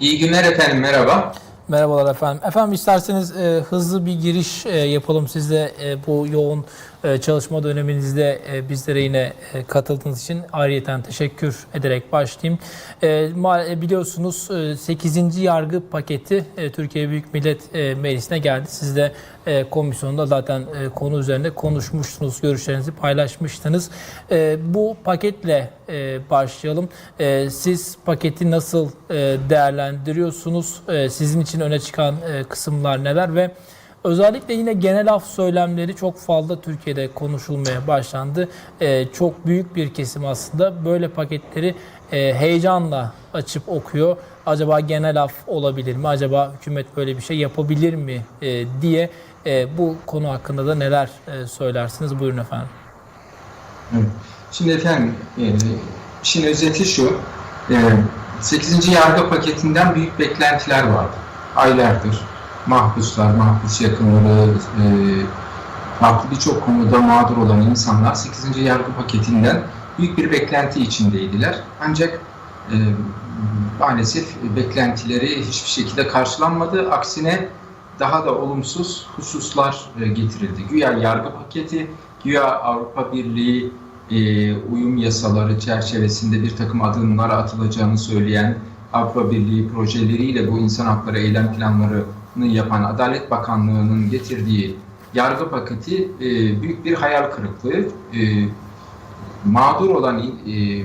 İyi günler efendim, merhaba. Merhabalar efendim. Efendim isterseniz e, hızlı bir giriş e, yapalım. Siz de e, bu yoğun e, çalışma döneminizde e, bizlere yine e, katıldığınız için ayrıyeten teşekkür ederek başlayayım. E, e, biliyorsunuz e, 8. yargı paketi e, Türkiye Büyük Millet e, Meclisi'ne geldi. Siz de e, komisyonda zaten e, konu üzerinde konuşmuştunuz, görüşlerinizi paylaşmıştınız. E, bu paketle e, başlayalım. E, siz paketi nasıl e, değerlendiriyorsunuz? E, sizin için öne çıkan e, kısımlar neler ve özellikle yine genel af söylemleri çok fazla Türkiye'de konuşulmaya başlandı. E, çok büyük bir kesim aslında böyle paketleri e, heyecanla açıp okuyor. Acaba genel af olabilir mi? Acaba hükümet böyle bir şey yapabilir mi? E, diye e, bu konu hakkında da neler e, söylersiniz? Buyurun efendim. Şimdi efendim, e, işin özeti şu, e, 8. yargı paketinden büyük beklentiler vardı. Aylardır mahpuslar, mahpus yakınları, e, farklı birçok konuda mağdur olan insanlar 8. yargı paketinden büyük bir beklenti içindeydiler. Ancak e, maalesef beklentileri hiçbir şekilde karşılanmadı. Aksine daha da olumsuz hususlar e, getirildi. Güya yargı paketi, güya Avrupa Birliği e, uyum yasaları çerçevesinde bir takım adımlar atılacağını söyleyen Avrupa Birliği projeleriyle bu insan hakları eylem planlarını yapan Adalet Bakanlığı'nın getirdiği yargı paketi e, büyük bir hayal kırıklığı. E, mağdur olan e,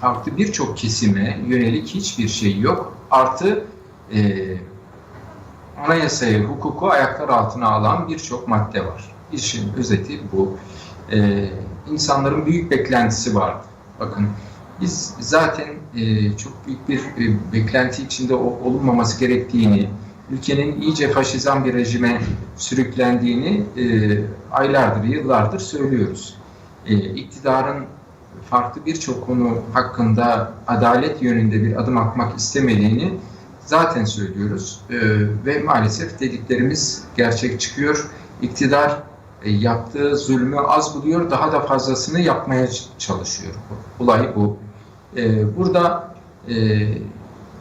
farklı birçok kesime yönelik hiçbir şey yok. Artı e, anayasayı, hukuku ayaklar altına alan birçok madde var. İşin özeti bu. Ee, insanların büyük beklentisi vardı. Bakın biz zaten e, çok büyük bir e, beklenti içinde olunmaması gerektiğini, ülkenin iyice faşizan bir rejime sürüklendiğini e, aylardır, yıllardır söylüyoruz. E, iktidarın farklı birçok konu hakkında adalet yönünde bir adım atmak istemediğini zaten söylüyoruz Ee, ve maalesef dediklerimiz gerçek çıkıyor. İktidar e, yaptığı zulmü az buluyor, daha da fazlasını yapmaya çalışıyor. Olay bu. Ee, burada e,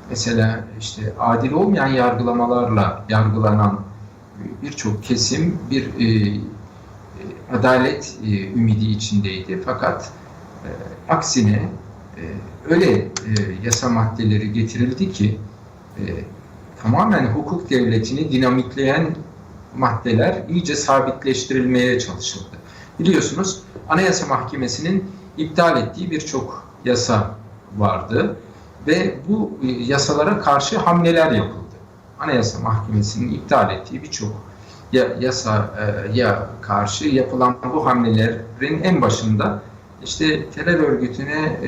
mesela işte adil olmayan yargılamalarla yargılanan birçok kesim bir e, e, adalet e, ümidi içindeydi. Fakat e, aksine e, öyle e, yasa maddeleri getirildi ki e, tamamen hukuk devletini dinamitleyen maddeler iyice sabitleştirilmeye çalışıldı. Biliyorsunuz Anayasa Mahkemesi'nin iptal ettiği birçok yasa vardı ve bu e, yasalara karşı hamleler yapıldı. Anayasa Mahkemesi'nin iptal ettiği birçok ya, yasaya karşı yapılan bu hamlelerin en başında işte terör örgütüne e,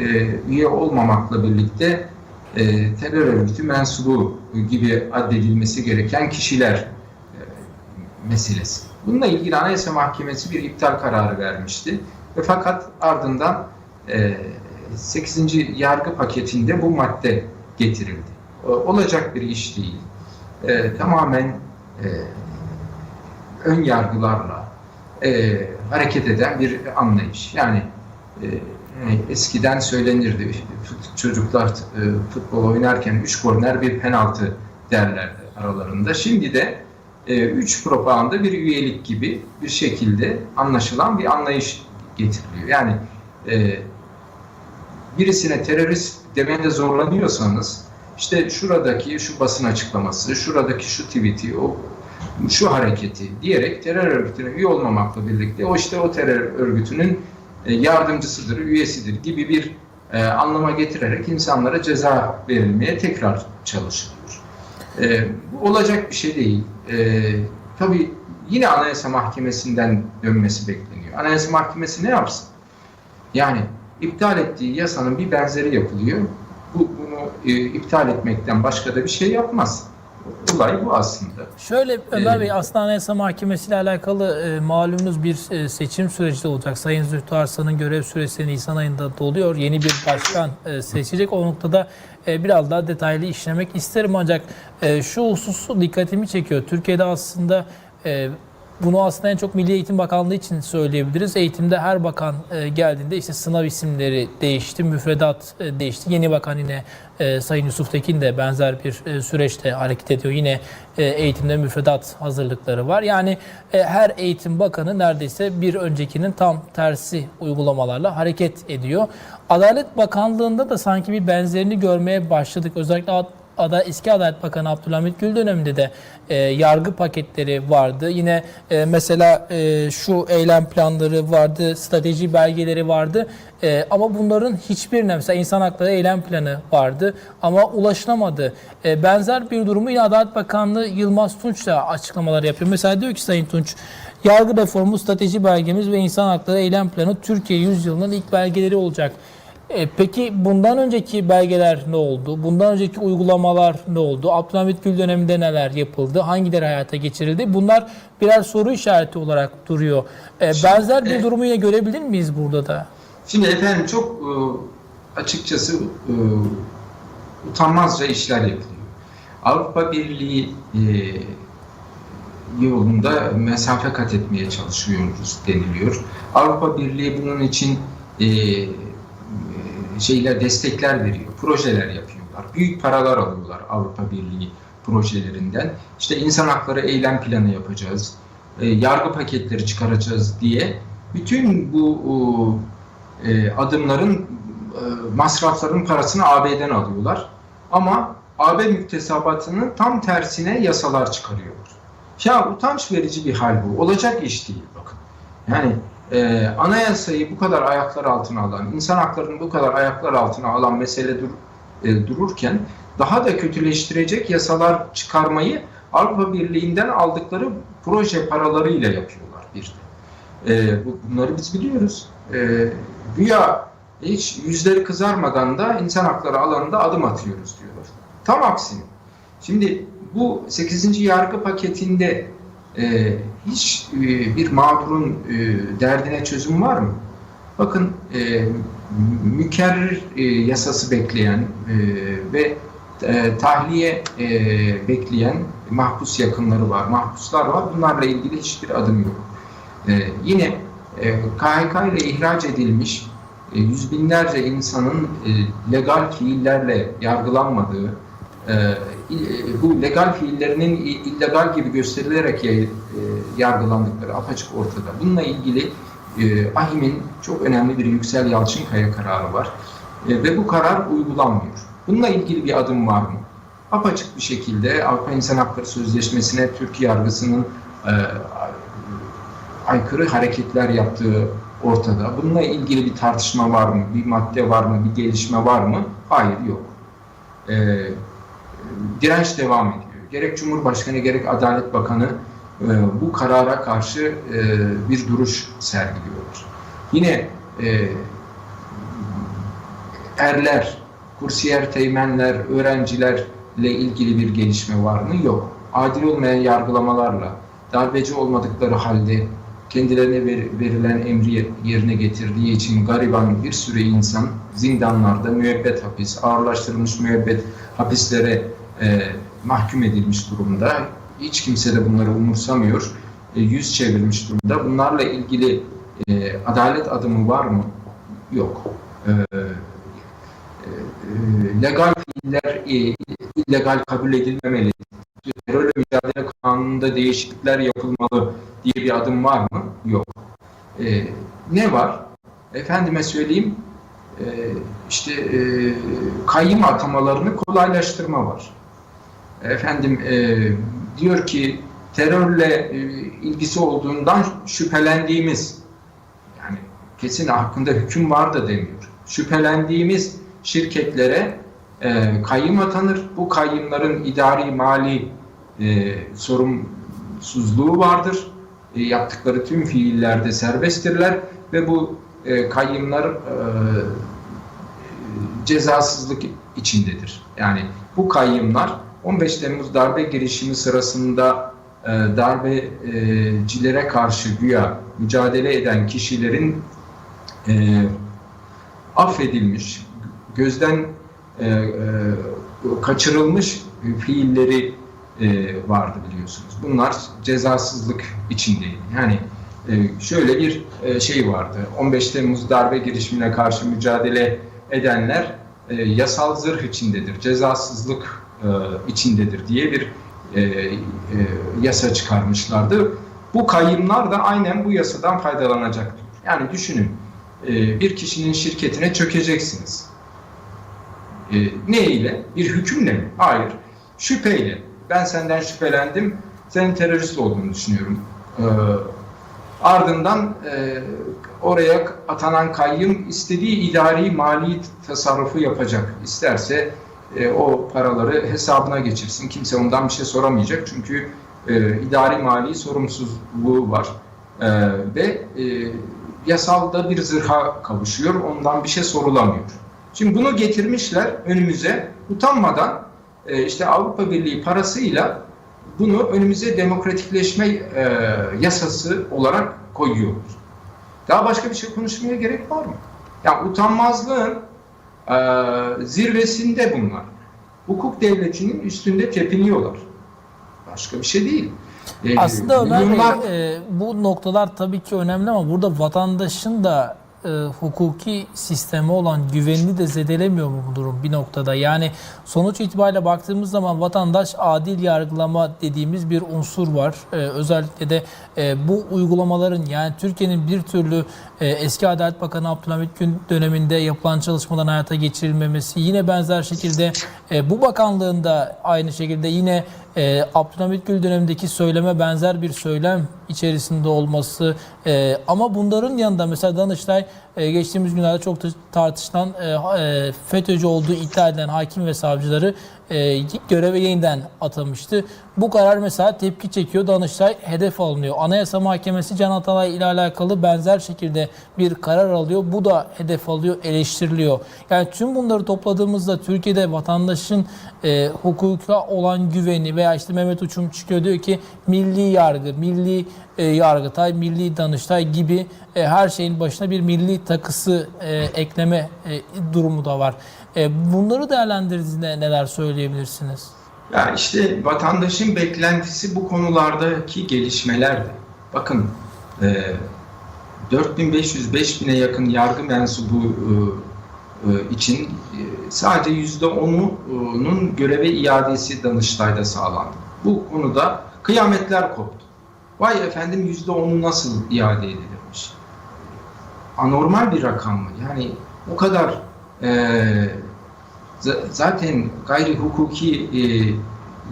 üye olmamakla birlikte e, terör örgütü mensubu gibi addedilmesi gereken kişiler e, meselesi. Bununla ilgili Anayasa Mahkemesi bir iptal kararı vermişti. Ve fakat ardından e, 8. yargı paketinde bu madde getirildi. O- Olacak bir iş değil. E, tamamen e, ön yargılarla e, hareket eden bir anlayış. Yani e, yani eskiden söylenirdi çocuklar e, futbol oynarken üç korner bir penaltı derlerdi aralarında. Şimdi de e, üç propaganda bir üyelik gibi bir şekilde anlaşılan bir anlayış getiriliyor. Yani e, birisine terörist demede zorlanıyorsanız işte şuradaki şu basın açıklaması, şuradaki şu tweet'i, o şu hareketi diyerek terör örgütüne üye olmamakla birlikte o işte o terör örgütünün e, yardımcısıdır, üyesidir gibi bir e, anlama getirerek insanlara ceza verilmeye tekrar çalışılıyor. E, bu olacak bir şey değil. E, tabii yine Anayasa Mahkemesi'nden dönmesi bekleniyor. Anayasa Mahkemesi ne yapsın? Yani iptal ettiği yasanın bir benzeri yapılıyor. Bu, bunu e, iptal etmekten başka da bir şey yapmaz. Olay bu aslında. Şöyle Ömer Ee, Bey aslında Anayasa Mahkemesi ile alakalı e, malumunuz bir e, seçim süreci de olacak. Sayın Zühtü Arslan'ın görev süresi Nisan ayında doluyor. Yeni bir başkan e, seçecek. O noktada e, biraz daha detaylı işlemek isterim ancak e, şu husus dikkatimi çekiyor. Türkiye'de aslında e, bunu aslında en çok Milli Eğitim Bakanlığı için söyleyebiliriz. Eğitimde her bakan e, geldiğinde işte sınav isimleri değişti, müfredat e, değişti. Yeni bakan yine e, Sayın Yusuf Tekin de benzer bir süreçte hareket ediyor. Yine eğitimde müfredat hazırlıkları var. Yani her eğitim bakanı neredeyse bir öncekinin tam tersi uygulamalarla hareket ediyor. Adalet Bakanlığı'nda da sanki bir benzerini görmeye başladık. Özellikle Ada, eski Adalet Bakanı Abdülhamit Gül döneminde de e, yargı paketleri vardı. Yine e, mesela e, şu eylem planları vardı, strateji belgeleri vardı. E, ama bunların hiçbirine mesela insan hakları eylem planı vardı ama ulaşılamadı. E, benzer bir durumu yine Adalet Bakanlığı Yılmaz Tunç da açıklamalar yapıyor. Mesela diyor ki Sayın Tunç, yargı reformu strateji belgemiz ve insan hakları eylem planı Türkiye yüzyılının ilk belgeleri olacak. E, peki bundan önceki belgeler ne oldu? Bundan önceki uygulamalar ne oldu? Abdülhamit Gül döneminde neler yapıldı? Hangileri hayata geçirildi? Bunlar birer soru işareti olarak duruyor. E, benzer bir e- durumu yine görebilir miyiz burada da? Şimdi efendim çok e, açıkçası e, utanmazca işler yapılıyor. Avrupa Birliği e, yolunda mesafe kat etmeye çalışıyoruz deniliyor. Avrupa Birliği bunun için e, e, şeyler destekler veriyor, projeler yapıyorlar. Büyük paralar alıyorlar Avrupa Birliği projelerinden. İşte insan hakları eylem planı yapacağız, e, yargı paketleri çıkaracağız diye bütün bu o, e, adımların e, masrafların parasını AB'den alıyorlar. Ama AB müktesebatının tam tersine yasalar çıkarıyorlar. Ya utanç verici bir hal bu. Olacak iş değil bakın. Yani e, anayasayı bu kadar ayaklar altına alan, insan haklarını bu kadar ayaklar altına alan mesele dur, e, dururken daha da kötüleştirecek yasalar çıkarmayı Avrupa Birliği'nden aldıkları proje paralarıyla yapıyorlar bir de. E, bu- bunları biz biliyoruz. E, güya hiç yüzleri kızarmadan da insan hakları alanında adım atıyoruz diyorlar. Tam aksine. Şimdi bu 8. yargı paketinde e, hiç e, bir mağdurun e, derdine çözüm var mı? Bakın e, mükerrir e, yasası bekleyen e, ve e, tahliye e, bekleyen mahpus yakınları var, mahpuslar var. Bunlarla ilgili hiçbir adım yok. E, yine e, KHK ile ihraç edilmiş e, yüz binlerce insanın e, legal fiillerle yargılanmadığı, e, i- bu legal fiillerinin illegal gibi gösterilerek e, yargılandıkları apaçık ortada. Bununla ilgili e, AHİM'in çok önemli bir Yüksel Yalçınkaya kararı var E, ve bu karar uygulanmıyor. Bununla ilgili bir adım var mı? Apaçık bir şekilde Avrupa İnsan Hakları Sözleşmesi'ne Türk yargısının e, aykırı hareketler yaptığı ortada. Bununla ilgili bir tartışma var mı? Bir madde var mı? Bir gelişme var mı? Hayır, yok. Ee, direnç devam ediyor. Gerek Cumhurbaşkanı gerek Adalet Bakanı e, bu karara karşı e, bir duruş sergiliyorlar. Yine e, erler, kursiyer teğmenler, öğrencilerle ilgili bir gelişme var mı? Yok. Adil olmayan yargılamalarla, darbeci olmadıkları halde kendilerine ver- verilen emri yerine getirdiği için gariban bir sürü insan zindanlarda müebbet hapis, ağırlaştırılmış müebbet hapislere e, mahkum edilmiş durumda. Hiç kimse de bunları umursamıyor. E, yüz çevirmiş durumda. Bunlarla ilgili e, adalet adımı var mı? Yok. E, e, e, legal fiiller e, illegal kabul edilmemeli. Terörle mücadele kanununda değişiklikler yapılmalı diye bir adım var mı? Yok. E, ne var? Efendime söyleyeyim e, işte e, kayyım atamalarını kolaylaştırma var. Efendim e, diyor ki terörle e, ilgisi olduğundan şüphelendiğimiz yani kesin hakkında hüküm var da demiyor. Şüphelendiğimiz şirketlere e, kayyım atanır. Bu kayyımların idari mali e, sorumsuzluğu vardır. E, yaptıkları tüm fiillerde serbesttirler ve bu e, kayyımlar e, cezasızlık içindedir. Yani bu kayyımlar 15 Temmuz darbe girişimi sırasında e, darbecilere karşı güya mücadele eden kişilerin e, affedilmiş, gözden e, e, kaçırılmış fiilleri e, vardı biliyorsunuz. Bunlar cezasızlık içindeydi. Yani e, şöyle bir e, şey vardı. 15 Temmuz darbe girişimine karşı mücadele edenler e, yasal zırh içindedir, cezasızlık e, içindedir diye bir e, e, yasa çıkarmışlardı. Bu kayyımlar da aynen bu yasadan faydalanacak. Yani düşünün e, bir kişinin şirketine çökeceksiniz. E, ne ile? Bir hükümle mi? Hayır. Şüpheyle. Ben senden şüphelendim. Senin terörist olduğunu düşünüyorum. Ardından oraya atanan kayyım istediği idari mali tasarrufu yapacak. İsterse e, o paraları hesabına geçirsin. Kimse ondan bir şey soramayacak. Çünkü e, idari mali sorumsuzluğu var. E, ve e, yasalda bir zırha kavuşuyor. Ondan bir şey sorulamıyor. Şimdi bunu getirmişler önümüze utanmadan e, işte Avrupa Birliği parasıyla bunu önümüze demokratikleşme e, yasası olarak koyuyorlar. Daha başka bir şey konuşmaya gerek var mı? Yani utanmazlığın e, zirvesinde bunlar. Hukuk devletinin üstünde tepiniyorlar. Başka bir şey değil. E, Aslında Ömer Bey, e, bu noktalar tabii ki önemli ama burada vatandaşın da e, hukuki sisteme olan güvenini de zedelemiyor mu bu durum bir noktada? Yani sonuç itibariyle baktığımız zaman vatandaş adil yargılama dediğimiz bir unsur var. E, özellikle de e, bu uygulamaların yani Türkiye'nin bir türlü e, eski Adalet Bakanı Abdülhamit Gün döneminde yapılan çalışmaların hayata geçirilmemesi yine benzer şekilde e, bu bakanlığın da aynı şekilde yine e, Abdülhamit Gül dönemindeki söyleme benzer bir söylem içerisinde olması e, ama bunların yanında mesela Danıştay e, geçtiğimiz günlerde çok tartışılan e, e, FETÖ'cü olduğu iddia edilen hakim ve savcıları e, göreve yeniden atamıştı. Bu karar mesela tepki çekiyor. Danıştay hedef alınıyor. Anayasa Mahkemesi Can Atalay ile alakalı benzer şekilde bir karar alıyor. Bu da hedef alıyor, eleştiriliyor. Yani tüm bunları topladığımızda Türkiye'de vatandaşın e, hukuka olan güveni veya işte Mehmet Uçum çıkıyor diyor ki milli yargı, milli e, yargıtay, milli danıştay gibi e, her şeyin başına bir milli takısı e, ekleme e, durumu da var. E, bunları değerlendirdiğinde neler söyleyebilirsiniz? Ya işte vatandaşın beklentisi bu konulardaki gelişmelerdi. Bakın e, 4500-5000'e yakın yargı mensubu e, e, için e, sadece %10'unun göreve iadesi Danıştay'da sağlandı. Bu konuda kıyametler koptu. Vay efendim %10'u nasıl iade edilirmiş? Anormal bir rakam mı? Yani o kadar e, zaten gayri hukuki e,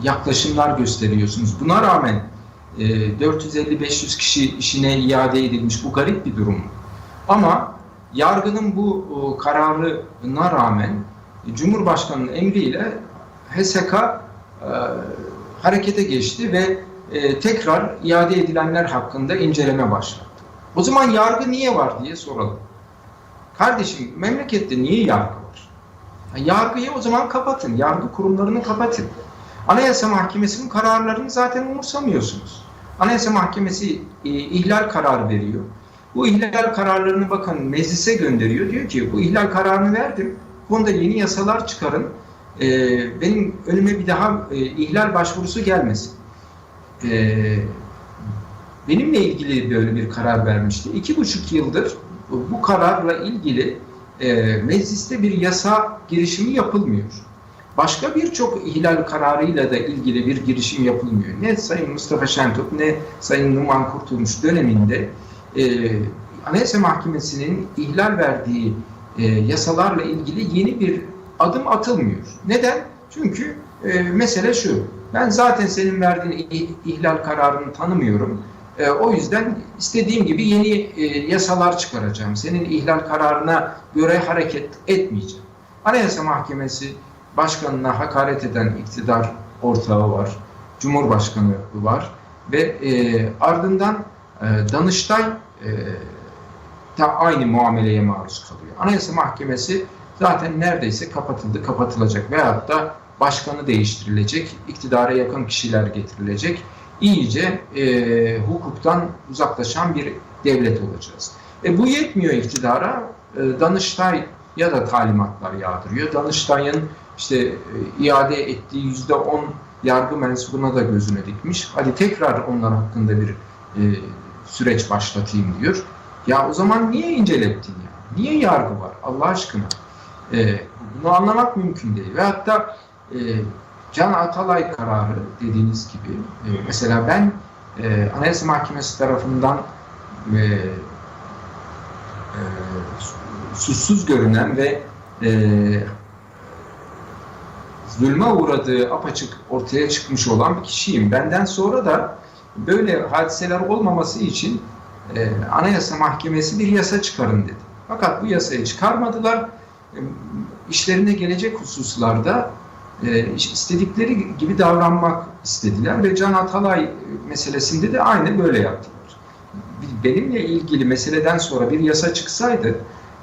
yaklaşımlar gösteriyorsunuz. Buna rağmen e, 450-500 kişi işine iade edilmiş. Bu garip bir durum. Ama yargının bu o, kararına rağmen e, Cumhurbaşkanı'nın emriyle HSK e, harekete geçti ve e, tekrar iade edilenler hakkında inceleme başlattı. O zaman yargı niye var diye soralım. Kardeşim memlekette niye yargı var? Yargıyı o zaman kapatın. Yargı kurumlarını kapatın. Anayasa Mahkemesi'nin kararlarını zaten umursamıyorsunuz. Anayasa Mahkemesi e, ihlal kararı veriyor. Bu ihlal kararlarını bakın meclise gönderiyor. Diyor ki bu ihlal kararını verdim. Bu konuda yeni yasalar çıkarın. E, benim önüme bir daha e, ihlal başvurusu gelmesin. E, benimle ilgili böyle bir karar vermişti. İki buçuk yıldır bu, kararla ilgili e, mecliste bir yasa girişimi yapılmıyor. Başka birçok ihlal kararıyla da ilgili bir girişim yapılmıyor. Ne Sayın Mustafa Şentop ne Sayın Numan Kurtulmuş döneminde e, Anayasa Mahkemesi'nin ihlal verdiği e, yasalarla ilgili yeni bir adım atılmıyor. Neden? Çünkü e, mesele şu. Ben zaten senin verdiğin ihlal kararını tanımıyorum. E, o yüzden istediğim gibi yeni e, yasalar çıkaracağım. Senin ihlal kararına göre hareket etmeyeceğim. Anayasa Mahkemesi başkanına hakaret eden iktidar ortağı var. Cumhurbaşkanı var ve e, ardından Danıştay da aynı muameleye maruz kalıyor. Anayasa Mahkemesi zaten neredeyse kapatıldı, kapatılacak veyahut da başkanı değiştirilecek, iktidara yakın kişiler getirilecek. İyice e, hukuktan uzaklaşan bir devlet olacağız. E, bu yetmiyor iktidara. E, Danıştay ya da talimatlar yağdırıyor. Danıştay'ın işte e, iade ettiği yüzde on yargı mensubuna da gözüne dikmiş. Hadi tekrar onlar hakkında bir e, süreç başlatayım diyor. Ya o zaman niye incelettin ya? Niye yargı var Allah aşkına? E, bunu anlamak mümkün değil. Ve hatta e, Can Atalay kararı dediğiniz gibi e, mesela ben e, Anayasa Mahkemesi tarafından e, e, suçsuz görünen ve e, zulme uğradığı apaçık ortaya çıkmış olan bir kişiyim. Benden sonra da böyle hadiseler olmaması için e, Anayasa Mahkemesi bir yasa çıkarın dedi. Fakat bu yasayı çıkarmadılar. E, işlerine gelecek hususlarda e, istedikleri gibi davranmak istediler ve Can Atalay meselesinde de aynı böyle yaptılar. Benimle ilgili meseleden sonra bir yasa çıksaydı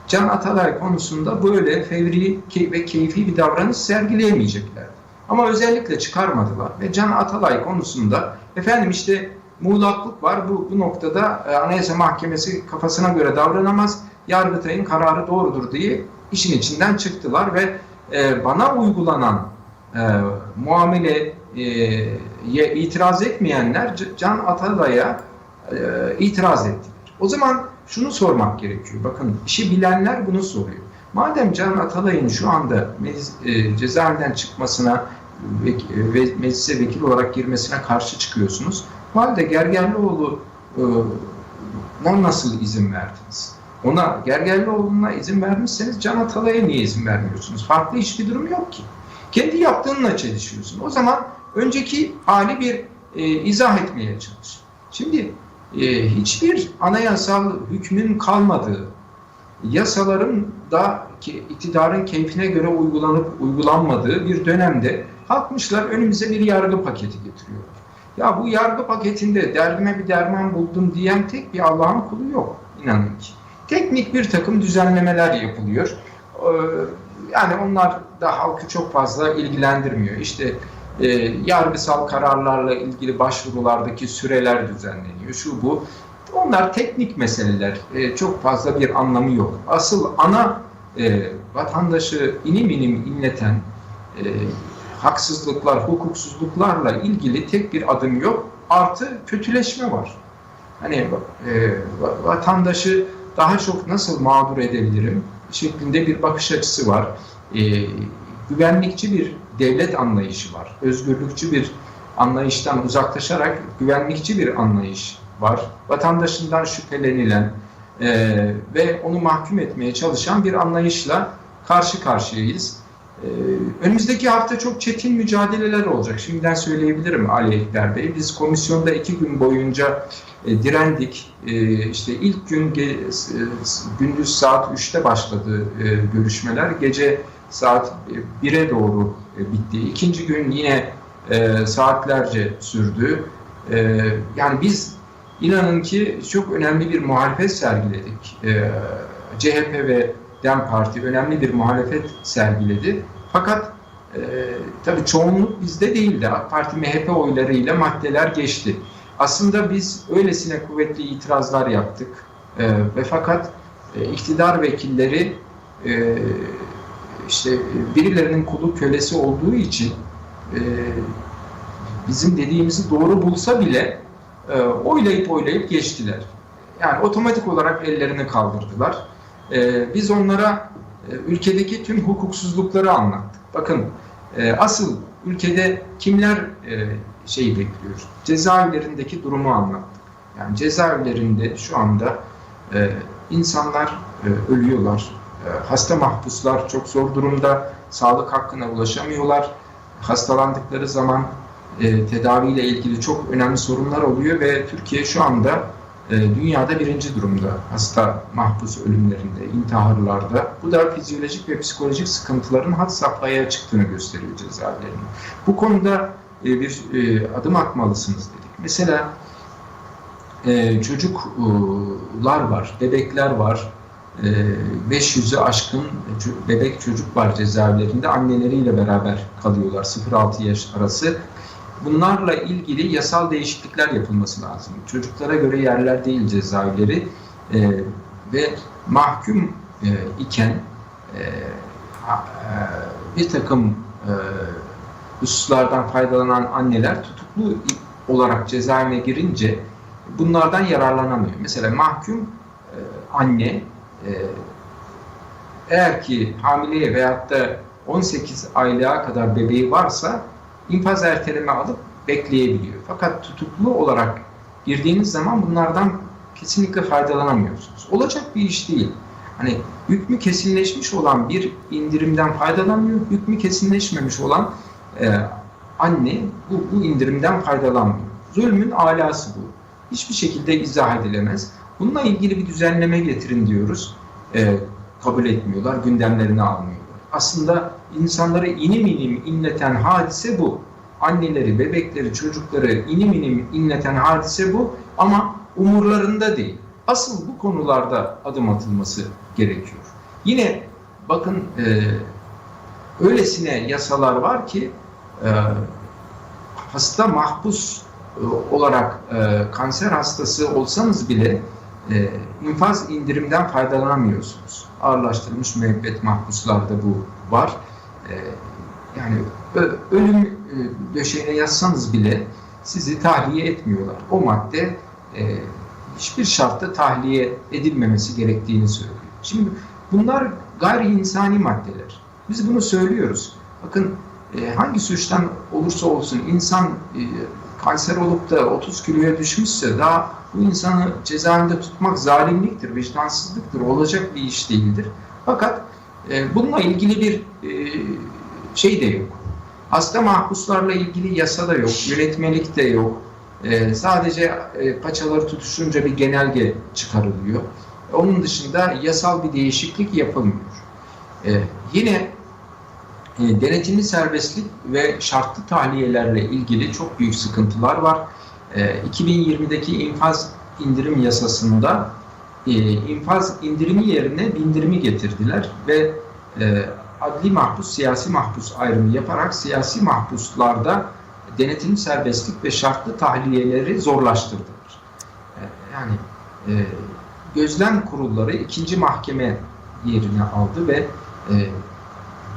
Can Atalay konusunda böyle fevri ve keyfi bir davranış sergileyemeyeceklerdi. Ama özellikle çıkarmadılar ve Can Atalay konusunda efendim işte muğlaklık var bu, bu noktada e, Anayasa Mahkemesi kafasına göre davranamaz, Yargıtay'ın kararı doğrudur diye işin içinden çıktılar ve e, bana uygulanan e, muameleye itiraz etmeyenler Can Atalay'a e, itiraz ettiler. O zaman şunu sormak gerekiyor. Bakın işi bilenler bunu soruyor. Madem Can Atalay'ın şu anda meclis, e, cezaevinden çıkmasına ve, ve meclise vekil olarak girmesine karşı çıkıyorsunuz. O halde Gergerlioğlu e, ona nasıl izin verdiniz? Ona Gergerlioğlu'na izin vermişseniz Can Atalay'a niye izin vermiyorsunuz? Farklı hiçbir durum yok ki. Kendi yaptığınla çelişiyorsun. O zaman önceki hali bir e, izah etmeye çalış. Şimdi e, hiçbir anayasal hükmün kalmadığı, yasaların da ki, iktidarın keyfine göre uygulanıp uygulanmadığı bir dönemde kalkmışlar önümüze bir yargı paketi getiriyorlar. Ya bu yargı paketinde derdime bir derman buldum diyen tek bir Allah'ın kulu yok inanın ki. Teknik bir takım düzenlemeler yapılıyor. Ee, yani onlar da halkı çok fazla ilgilendirmiyor. İşte e, yargısal kararlarla ilgili başvurulardaki süreler düzenleniyor. Şu bu. Onlar teknik meseleler. E, çok fazla bir anlamı yok. Asıl ana e, vatandaşı inim inim inleten e, haksızlıklar, hukuksuzluklarla ilgili tek bir adım yok. Artı kötüleşme var. Hani e, vatandaşı daha çok nasıl mağdur edebilirim şeklinde bir bakış açısı var. E, güvenlikçi bir devlet anlayışı var. Özgürlükçü bir anlayıştan uzaklaşarak güvenlikçi bir anlayış var. Vatandaşından şüphelenilen e, ve onu mahkum etmeye çalışan bir anlayışla karşı karşıyayız. E, önümüzdeki hafta çok çetin mücadeleler olacak. Şimdiden söyleyebilirim Ali Ekber Bey. Biz komisyonda iki gün boyunca e, direndik. E, işte ilk gün e, gündüz saat 3'te başladı e, görüşmeler. Gece saat 1'e doğru bitti. İkinci gün yine saatlerce sürdü. Yani biz inanın ki çok önemli bir muhalefet sergiledik. CHP ve DEM Parti önemli bir muhalefet sergiledi. Fakat e, tabii çoğunluk bizde değildi. AK Parti MHP oylarıyla maddeler geçti. Aslında biz öylesine kuvvetli itirazlar yaptık. E, ve fakat e, iktidar vekilleri e, işte birilerinin kulu kölesi olduğu için e, bizim dediğimizi doğru bulsa bile e, oylayıp oylayıp geçtiler. Yani otomatik olarak ellerini kaldırdılar. E, biz onlara e, ülkedeki tüm hukuksuzlukları anlattık. Bakın e, asıl ülkede kimler e, şeyi bekliyor? Cezaevlerindeki durumu anlattık. Yani cezaevlerinde şu anda e, insanlar e, ölüyorlar, ee, hasta mahpuslar çok zor durumda, sağlık hakkına ulaşamıyorlar. Hastalandıkları zaman e, tedaviyle ilgili çok önemli sorunlar oluyor ve Türkiye şu anda e, dünyada birinci durumda hasta mahpus ölümlerinde, intiharlarda. Bu da fizyolojik ve psikolojik sıkıntıların had safhaya çıktığını gösteriyor cezaevlerinin. Bu konuda e, bir e, adım atmalısınız dedik. Mesela e, çocuklar var, bebekler var, 500'ü aşkın bebek çocuk var cezaevlerinde anneleriyle beraber kalıyorlar 0-6 yaş arası. Bunlarla ilgili yasal değişiklikler yapılması lazım. Çocuklara göre yerler değil cezaevleri e, ve mahkum e, iken e, e, bir takım e, hususlardan faydalanan anneler tutuklu olarak cezaevine girince bunlardan yararlanamıyor. Mesela mahkum e, anne e, eğer ki hamileye veyahut da 18 aylığa kadar bebeği varsa infaz erteleme alıp bekleyebiliyor. Fakat tutuklu olarak girdiğiniz zaman bunlardan kesinlikle faydalanamıyorsunuz. Olacak bir iş değil. Hani hükmü kesinleşmiş olan bir indirimden faydalanmıyor, hükmü kesinleşmemiş olan e, anne bu, bu indirimden faydalanmıyor. Zulmün alası bu. Hiçbir şekilde izah edilemez. Bununla ilgili bir düzenleme getirin diyoruz. E, kabul etmiyorlar, gündemlerine almıyorlar. Aslında insanları inim inim inleten hadise bu. Anneleri, bebekleri, çocukları inim inim inleten hadise bu ama umurlarında değil. Asıl bu konularda adım atılması gerekiyor. Yine bakın e, öylesine yasalar var ki e, hasta mahpus e, olarak e, kanser hastası olsanız bile e, infaz indirimden faydalanamıyorsunuz. Ağırlaştırılmış müebbet mahpuslarda bu var. E, yani ölüm e, döşeğine yazsanız bile sizi tahliye etmiyorlar. O madde e, hiçbir şartta tahliye edilmemesi gerektiğini söylüyor. Şimdi bunlar gayri insani maddeler. Biz bunu söylüyoruz. Bakın e, hangi suçtan olursa olsun insan kanser olup da 30 kiloya düşmüşse daha bu insanı cezaevinde tutmak zalimliktir, vicdansızlıktır, olacak bir iş değildir. Fakat e, bununla ilgili bir e, şey de yok. Hasta mahpuslarla ilgili yasa da yok, yönetmelik de yok. E, sadece paçaları tutuşunca bir genelge çıkarılıyor. Onun dışında yasal bir değişiklik yapılmıyor. Yine denetimli serbestlik ve şartlı tahliyelerle ilgili çok büyük sıkıntılar var. E, 2020'deki infaz indirim yasasında e, infaz indirimi yerine bindirimi getirdiler ve e, adli mahpus, siyasi mahpus ayrımı yaparak siyasi mahpuslarda denetimli serbestlik ve şartlı tahliyeleri zorlaştırdılar. E, yani e, gözlem kurulları ikinci mahkeme yerine aldı ve e,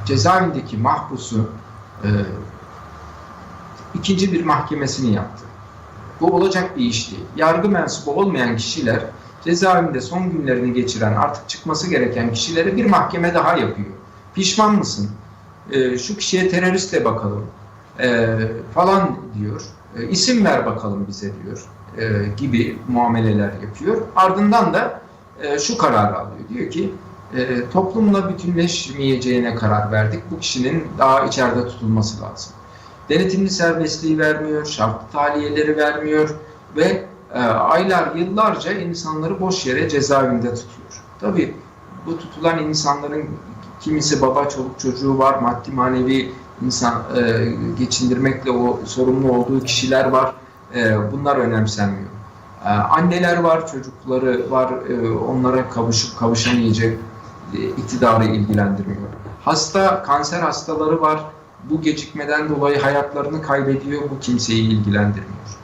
cezaevindeki mahpusu e, ikinci bir mahkemesini yaptı. Bu olacak bir iş değil. Yargı mensubu olmayan kişiler cezaevinde son günlerini geçiren artık çıkması gereken kişilere bir mahkeme daha yapıyor. Pişman mısın? E, şu kişiye terörist de bakalım e, falan diyor. E, isim ver bakalım bize diyor e, gibi muameleler yapıyor. Ardından da e, şu kararı alıyor. Diyor ki e, toplumla bütünleşmeyeceğine karar verdik. Bu kişinin daha içeride tutulması lazım. Denetimli serbestliği vermiyor, şartlı tahliyeleri vermiyor ve e, aylar, yıllarca insanları boş yere cezaevinde tutuyor. Tabii bu tutulan insanların kimisi baba, çoluk çocuğu var, maddi manevi insan e, geçindirmekle o sorumlu olduğu kişiler var. E, bunlar önemsenmiyor. E, anneler var, çocukları var, e, onlara kavuşup kavuşamayacak e, iktidarı ilgilendirmiyor. Hasta, kanser hastaları var. Bu gecikmeden dolayı hayatlarını kaybediyor. Bu kimseyi ilgilendirmiyor.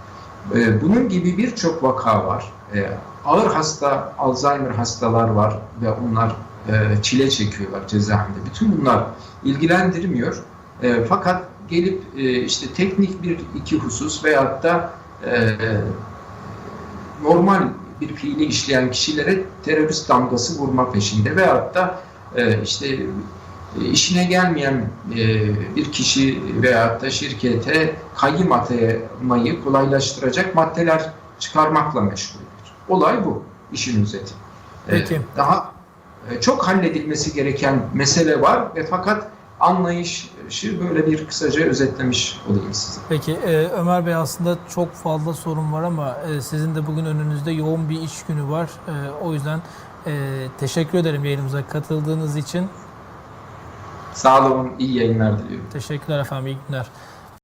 E, bunun gibi birçok vaka var. E, ağır hasta, Alzheimer hastalar var ve onlar e, çile çekiyorlar cezaevinde. Bütün bunlar ilgilendirmiyor. E, fakat gelip e, işte teknik bir iki husus veyahut da e, normal bir fiili işleyen kişilere terörist damgası vurma peşinde veyahut da işte işine gelmeyen e, bir kişi veyahut da şirkete kayyım atamayı kolaylaştıracak maddeler çıkarmakla meşguldür. Olay bu, işin özeti. E, Peki. Daha e, çok halledilmesi gereken mesele var ve fakat anlayışı böyle bir kısaca özetlemiş olayım size. Peki e, Ömer Bey aslında çok fazla sorun var ama e, sizin de bugün önünüzde yoğun bir iş günü var. E, o yüzden e, teşekkür ederim yayınımıza katıldığınız için. Sağ olun, iyi yayınlar diliyorum. Teşekkürler efendim, iyi günler.